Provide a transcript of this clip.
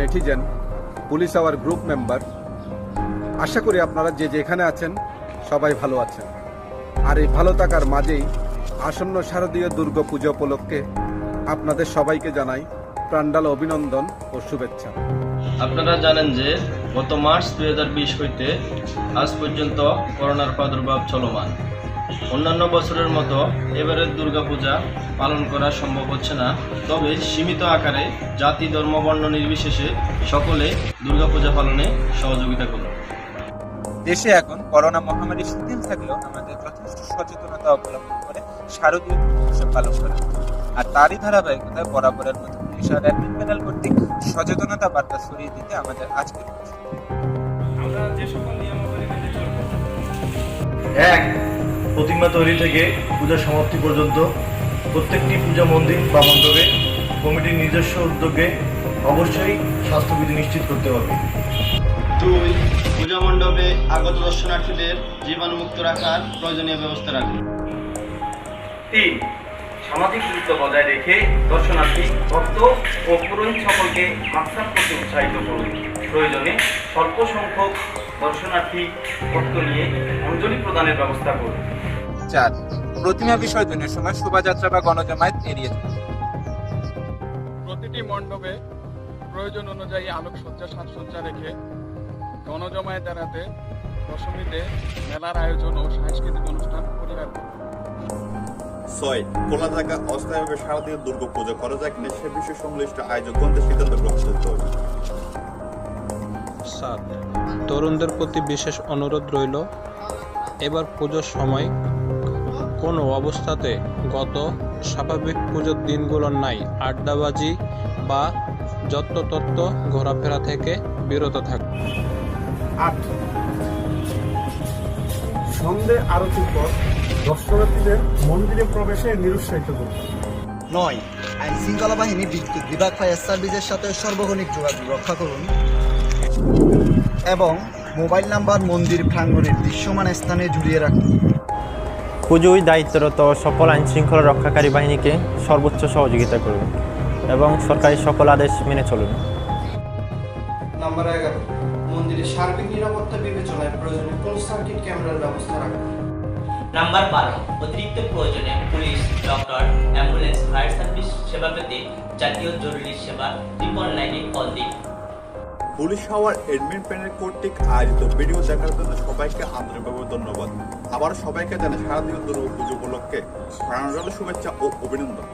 Netizen police our group member আশা করি আপনারা যে যেখানে আছেন, সবাই ভালো আছেন। আর এই ভালো থাকার মাঝেই আসন্ন শারদীয় দুর্গা পুজো উপলক্ষে আপনাদের সবাইকে জানাই প্রাণ্ডাল অভিনন্দন ও শুভেচ্ছা। আপনারা জানেন যে গত মার্চ দুই হাজার বিশ হইতে আজ পর্যন্ত করোনার প্রাদুর্ভাব চলমান। অন্যান্য বছরের মতো এবারের দুর্গাপূজা পালন করা সম্ভব হচ্ছে না। তবে সীমিত আকারে জাতি ধর্ম বর্ণ নির্বিশেষে সকলে দুর্গাপূজা পালনে সহযোগিতা করুন। দেশে এখন করোনা মহামারী শিথিল থাকলেও আমাদের যথেষ্ট সচেতনতা অবলম্বন করে শারদীয় উৎসব পালন করে আর তারই ধারাবাহিকতায় বরাবরের মতো পুলিশ আর অ্যাডমিন প্যানেল কর্তৃক সচেতনতা বার্তা ছড়িয়ে দিতে আমাদের আজকের উপস্থিতি এক প্রতিমা তৈরি থেকে পূজা সমাপ্তি পর্যন্ত প্রত্যেকটি পূজা মন্দির বা মণ্ডপে কমিটির নিজস্ব উদ্যোগে অবশ্যই স্বাস্থ্যবিধি নিশ্চিত করতে হবে। দুই পূজা মণ্ডপে আগত দর্শনার্থীদের জীবাণুমুক্ত রাখার প্রয়োজনীয় ব্যবস্থা রাখুন। তিন সামাজিক দূরত্ব বজায় রেখে দর্শনার্থী ভক্ত ও পুরোহিত সকলকে মাকসাদ করতে উৎসাহিত করুন। প্রয়োজনে স্বল্প সংখ্যক দর্শনার্থী ভক্ত নিয়ে অঞ্জলি প্রদানের ব্যবস্থা করুন। চার প্রতিমা বিসর্জনের সময় শোভাযাত্রা বা গণজমায়েত এড়িয়ে চলুন প্রতিটি মণ্ডপে প্রয়োজন অনুযায়ী আলোকসজ্জা সাজসজ্জা রেখে গণজমায়েত এড়াতে দশমীতে মেলার আয়োজন ও সাংস্কৃতিক অনুষ্ঠান পরিহার করুন ছয় খোলা থাকা অস্থায়ীভাবে সারাদিন দুর্গা পুজো করা যায় কিনা সে বিষয়ে সংশ্লিষ্ট আয়োজকগণদের সিদ্ধান্ত গ্রহণ করতে হবে। সাত তরুণদের প্রতি বিশেষ অনুরোধ রইল এবার পুজোর সময় কোনো অবস্থাতে গত স্বাভাবিক পুজোর দিনগুলোর নাই আড্ডাবাজি বা যত্রতত্ত্ব ঘোরাফেরা থেকে বিরত থাকুন আট। সন্ধে আরতির পর দর্শনার্থীদের মন্দিরে প্রবেশে নিরুৎসাহিত করুন। নয় আইন শৃঙ্খলা বাহিনী বিদ্যুৎ বিভাগ ফায়ার সার্ভিসের সাথে সর্বক্ষণিক যোগাযোগ রক্ষা করুন। এবং মোবাইল নাম্বার মন্দির প্রাঙ্গণের দৃশ্যমান স্থানে ঝুলিয়ে রাখুন। পুজোয় দায়িত্বরত সকল আইন শৃঙ্খলা রক্ষাকারী বাহিনীকে সর্বোচ্চ সহযোগিতা করুন এবং সরকারি সকল আদেশ মেনে চলুন। নাম্বার এগারো মন্দিরের সার্বিক নিরাপত্তা বিবেচনায় প্রয়োজনে ক্লোজ সার্কিট ক্যামেরার ব্যবস্থা রাখুন? নাম্বার বারো অতিরিক্ত প্রয়োজনে police doctor ambulance fire service সেবা পেতে জাতীয় জরুরি সেবা ট্রিপল কল দিন। পুলিশ হওয়ার এডমিন প্যানেল কর্তৃক আয়োজিত ভিডিও দেখার জন্য সবাইকে আন্তরিকভাবে ধন্যবাদ। আবার সবাইকে জানে সারাদিন দুর্গা পুজো উপলক্ষে প্রাণজল শুভেচ্ছা ও অভিনন্দন।